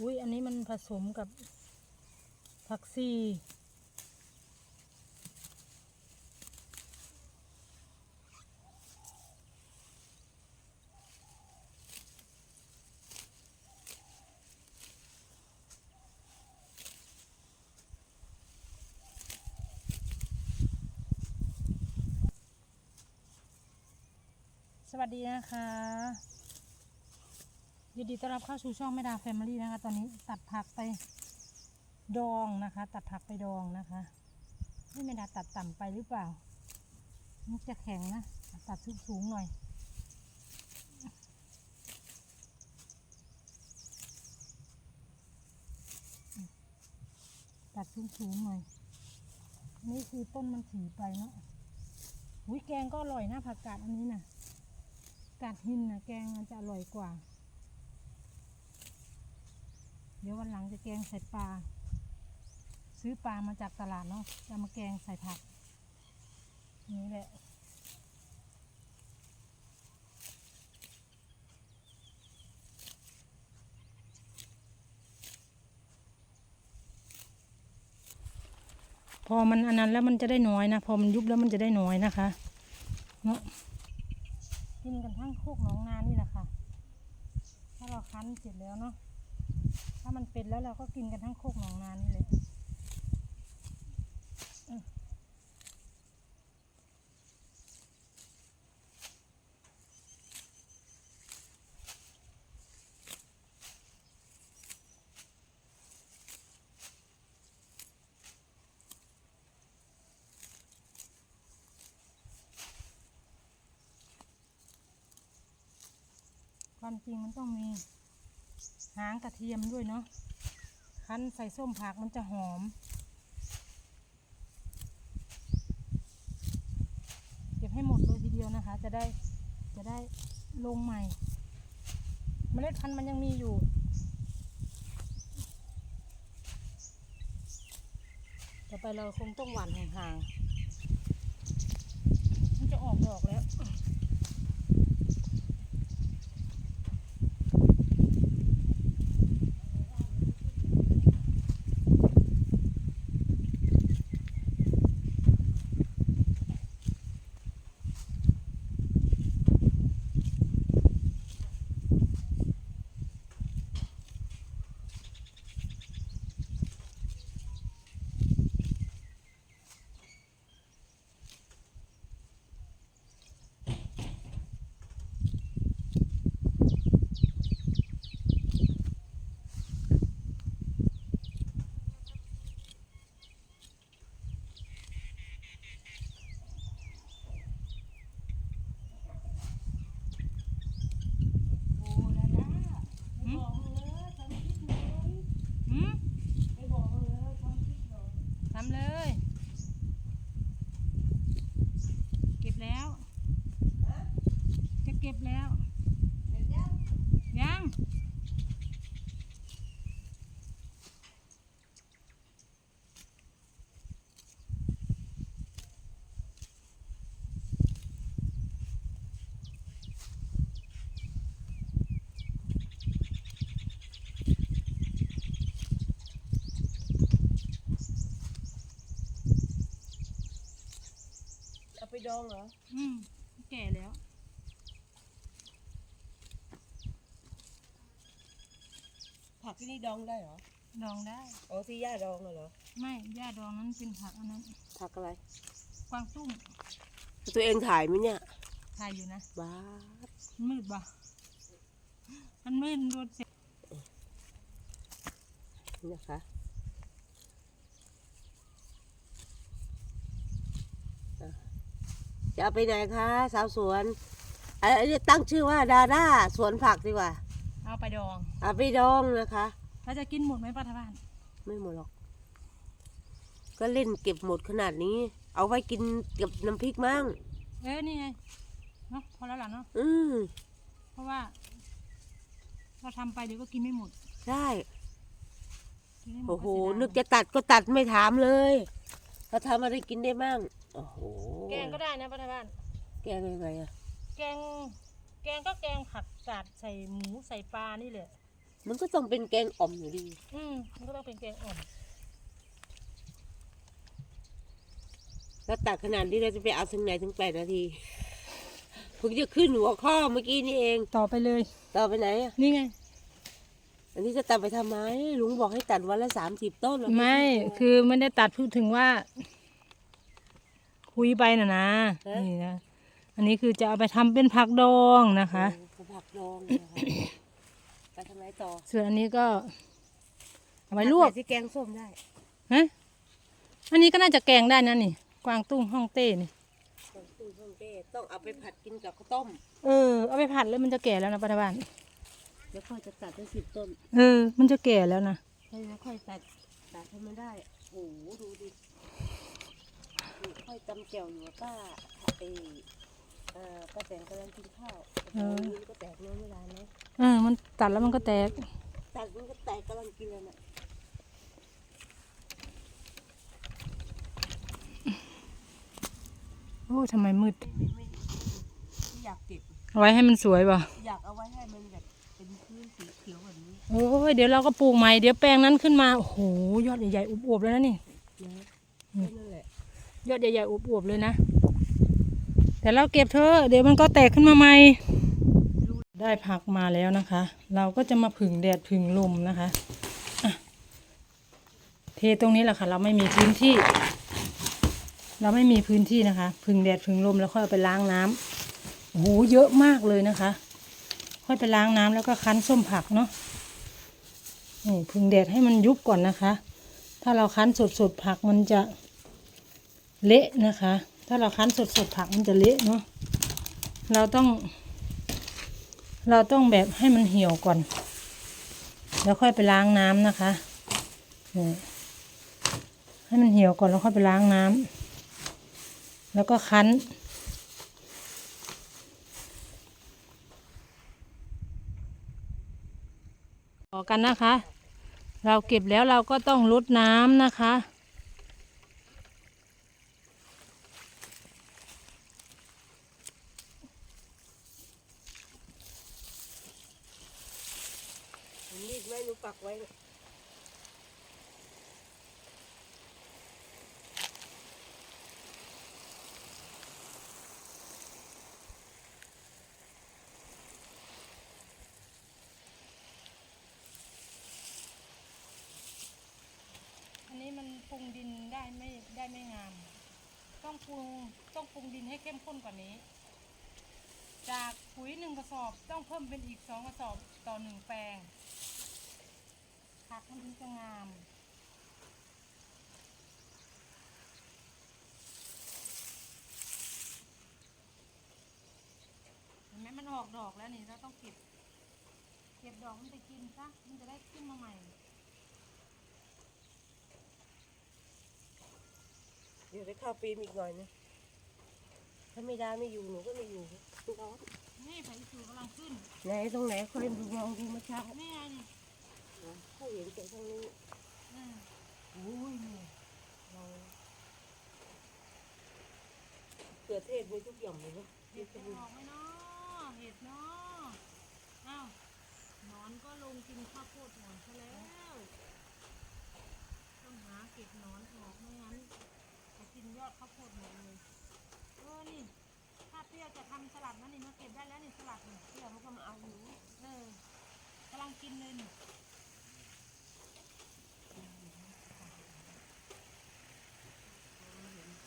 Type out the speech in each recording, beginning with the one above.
อุ้ยอันนี้มันผสมกับผักซีสวัสดีนะคะ ยินดีต้อนรับเข้าสู่ช่องแม่ดาแฟมิลี่นะคะ ตอนนี้ตัดผักไปดองนะคะ ตัดผักไปดองนะคะนี่แม่ดาตัดต่ำไปหรือเปล่ามันจะแข็งนะ ตัดสูงสูงหน่อย ตัดสูงสูงหน่อย นี่คือต้นมันถีไปเนาะอุ้ยแกงก็อร่อยนะผักกาดอันนี้น่ะกาดหินนะแกงมันจะอร่อยกว่า เดี๋ยววันหลังจะแกงใส่ปลา ซื้อปลามาจากตลาดเนาะจะมาแกงใส่ผัก นี่แหละพอมันอันนั้นแล้วมันจะได้น้อยนะ พอมันยุบแล้วมันจะได้น้อยนะคะเนาะกินกันทั้งโคกหนองนานี่แหละค่ะ ถ้าเราคั้นเสร็จแล้วเนาะ มันเป็นแล้วเราก็กินกันทั้งโคกหนองนานี่เลยความจริงมันต้องมี หางกระเทียมด้วยเนาะคั้นใส่ส้มผักมันจะหอม เก็บให้หมดเลยทีเดียวนะคะ จะได้จะได้ลงใหม่เมล็ดพันธุ์มันยังมีอยู่ ต่อไปเราคงต้องหว่านห่างๆ มันจะออกดอกแล้ว หืมหืมทำเลย เก็บแล้ว จะเก็บแล้ว ยัง เอาไป ดองเหรอ อืมแก่แล้ว ผักที่นี่ดองได้เหรอ ดองได้ อ๋อที่ย่าดองน่ะเหรอ ไม่ย่าดองนั้นเป็นผักอันนั้นผักอะไร กวางตุ้งตัวเองถ่ายไหมเนี่ยทายอยู่นะบ้ามันมืดบ่มันมืดโดนเสร็จนี่นะคะอะ จะเอาไปไหนคะสาวสวนอันนี้ตั้งชื่อว่าดาด้าสวนผักดีกว่า เอาไปดองเอาไปดองนะคะ เราจะกินหมดไหมป้าทบ้านไม่หมดหรอก ก็เล่นเก็บหมดขนาดนี้ เอาไว้กินกับน้ำพริกมั่งเอ้ยนี่ไงเนาะพอแล้วล่ะเนาะอืมเพราะว่า เราทำไปเดี๋ยวก็กินไม่หมดใช่กินไม่มดโอ้โหเสียดายนึกจะตัดก็ตัดไม่ถามเลยเขาทำอะไรกินได้มั่ง โอ้โหแกงก็ได้นะป้าทบ้าน แกงยังไงอะแกง แกงก็แกงผักกาดใส่หมูใส่ปลานี่แหละมันก็ต้องเป็นแกงอ่อมอยู่ดีอืมมันก็ต้องเป็นแกงอ่อมแล้วตัดขนาดนี้เราจะไปเอาถึงไหนถึงแปดนาทีเพิ่งจะขึ้นหัวข้อเมื่อกี้นี่เอง ต่อไปเลย ต่อไปไหนอะนี่ไง อันนี้จะตัดไปทำไมลุงบอกให้ตัดวันละสามสิบต้นเหรอไม่ คือไม่ได้ตัดพูดถึงว่า คุยไปน่ะนะนี่นะอันนี้คือจะเอาไปทำเป็นผักดองนะคะเออผักดองนะคะไปทำไรต่อส่วนอันนี้ก็เอาไว้ลวกผัที่แกงส้มได้ฮะอันนี้ก็น่าจะแกงได้นะนี่ กวางตุ้งฮ่องเต้นี่ต้องตู้ต้องเต้ต้องเอาไปผัดกินกับข้าวต้ม เออเอาไปผัดแล้วมันจะแก่แล้วนะปัจจุบันแล้วค่อยจะตัดได้สิบต้นเออ มันจะแก่แล้วนะค่อยค่อยตัดตัดให้มันได้ โอ้โหดูดินี่ ค่อยจำแจ่วอยู่ว่าป้าเออเอ่อป้าแตงกำลังกินข้าวโอ้โหนี่ก็แตกเนื้อไม่ได้นะเออมันตัดแล้วมันก็แตกตัดมันก็แตกกำลังกินเลยนะโอ้ทำไมมืด ไม่ไม่ไม่ไม่อยากเก็บเอาไว้ให้มันสวยป่ะอยากเอาไว้ให้มันแบบเป็นพื้นสีเขียวแบบนี้โอ้ยเดี๋ยวเราก็ปลูกใหม่ เดี๋ยวแปลงนั้นขึ้นมา โอ้โห ยอดใหญ่ๆอวบๆเลยนะนี่นะอืมแค่นั่นแหละ ยอดใหญ่ๆอวบๆเลยนะ แต่เราเก็บเถอะเดี๋ยวมันก็แตกขึ้นมาใหม่ ได้ผักมาแล้วนะคะ เราก็จะมาผึ่งแดดผึ่งลมนะคะะเทตรงนี้แหละค่ะ เราไม่มีพื้นที่ เราไม่มีพื้นที่นะคะ ผึ่งแดดผึ่งลมแล้วค่อยเอาไปล้างน้ำโอ้โหเยอะมากเลยนะคะ ค่อยไปล้างน้ำแล้วก็คั้นส้มผักเนาะนี่ผึ่งแดดให้มันยุบก่อนนะคะ ถ้าเราคั้นสดๆผักมันจะ เละนะคะ ถ้าเราคั้นสดๆผักมันจะเละเนาะเราต้อง เราต้องแบบให้มันเหี่ยวก่อน แล้วค่อยไปล้างน้ำนะคะนี่ให้มันเหี่ยวก่อนแล้วค่อยไปล้างน้ำแล้วก็คั้นต่อกันนะคะ เราเก็บแล้วเราก็ต้องลดน้ำนะคะ ผมรีดไว้หนูปักไว้ อันนี้ มันปรุงดินได้ไม่ได้ไม่งาม ต้องปรุงต้องปรุงดินให้เข้มข้นกว่านี้ จากปุ๋ยหนึ่งกระสอบต้องเพิ่มเป็นอีกสองกระสอบต่อหนึ่งแปลงผักมันถึงจะงามเห็นไหมมันออกดอกแล้วนี่เราต้องเก็บ เก็บดอกมันไปกินซะมันจะได้ขึ้นมาใหม่ ดี๋ยวได้เข้าปีมอีกหน่อยนะถ้าไม่ได้ไม่อยู่หนูก็ไม่อยู่ร้อนนี่ไผ่สูกำลังขึ้นไหนตรงไหนค่อยดูมองดูเมื่อเช้านี่ไงนี่เขาเห็นแต่ตรงนี้อืมโอ้ยนี่เราเกิดเทศมีทุกอย่างเลยเนาะเห็ดจะออกไหมเนาะเห็ดเนาะอ้าวหนอนก็ลงกินข้าวโพดหนอนซะแล้ว ต้องหาเก็บหนอนออกไม่งั้นจะกินย อดข้าวโพดหมดเลยเออนี่ ถ้าเปรี้ยวจะทำสลัดนะนี่มาเก็บได้แล้วนี่สลัดนี่เพื่อนเขาก็มาเอาหนูเออกำลังกินเลยนี่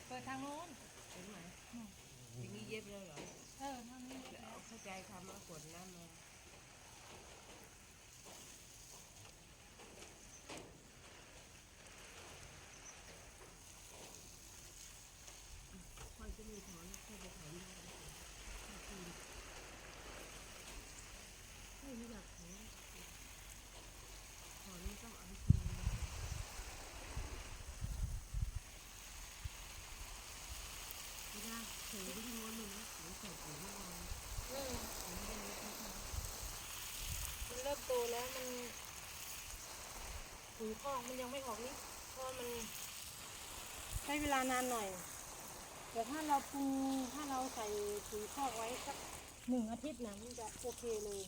เปิดทางโน้นเห็นไหมอย่างนี้เย็บแล้วเหรอเออทางนี้เดี๋ยวเอาเข้าใจทำมากดน้ำมาค่อยจะมีถอนค่อยจะถอนได้ค่อยไม่อยากถอนถอนไม่ต้องเอาไปกินไม่ได้เฉยไม่ได้ง้วนเลยนะหนูใส่ปุ๋ยไม่ได้ เออมันเริ่ม โตแล้วมันปุ๋ยคอกมันยังไม่ออกนี่เพราะมันใช้เวลานานหน่อยแต่ถ้าเราปูถ้าเราใส่ถุงข้อกไว้สักหนึ่งอาทิตย์นะมันจะโอเคเลย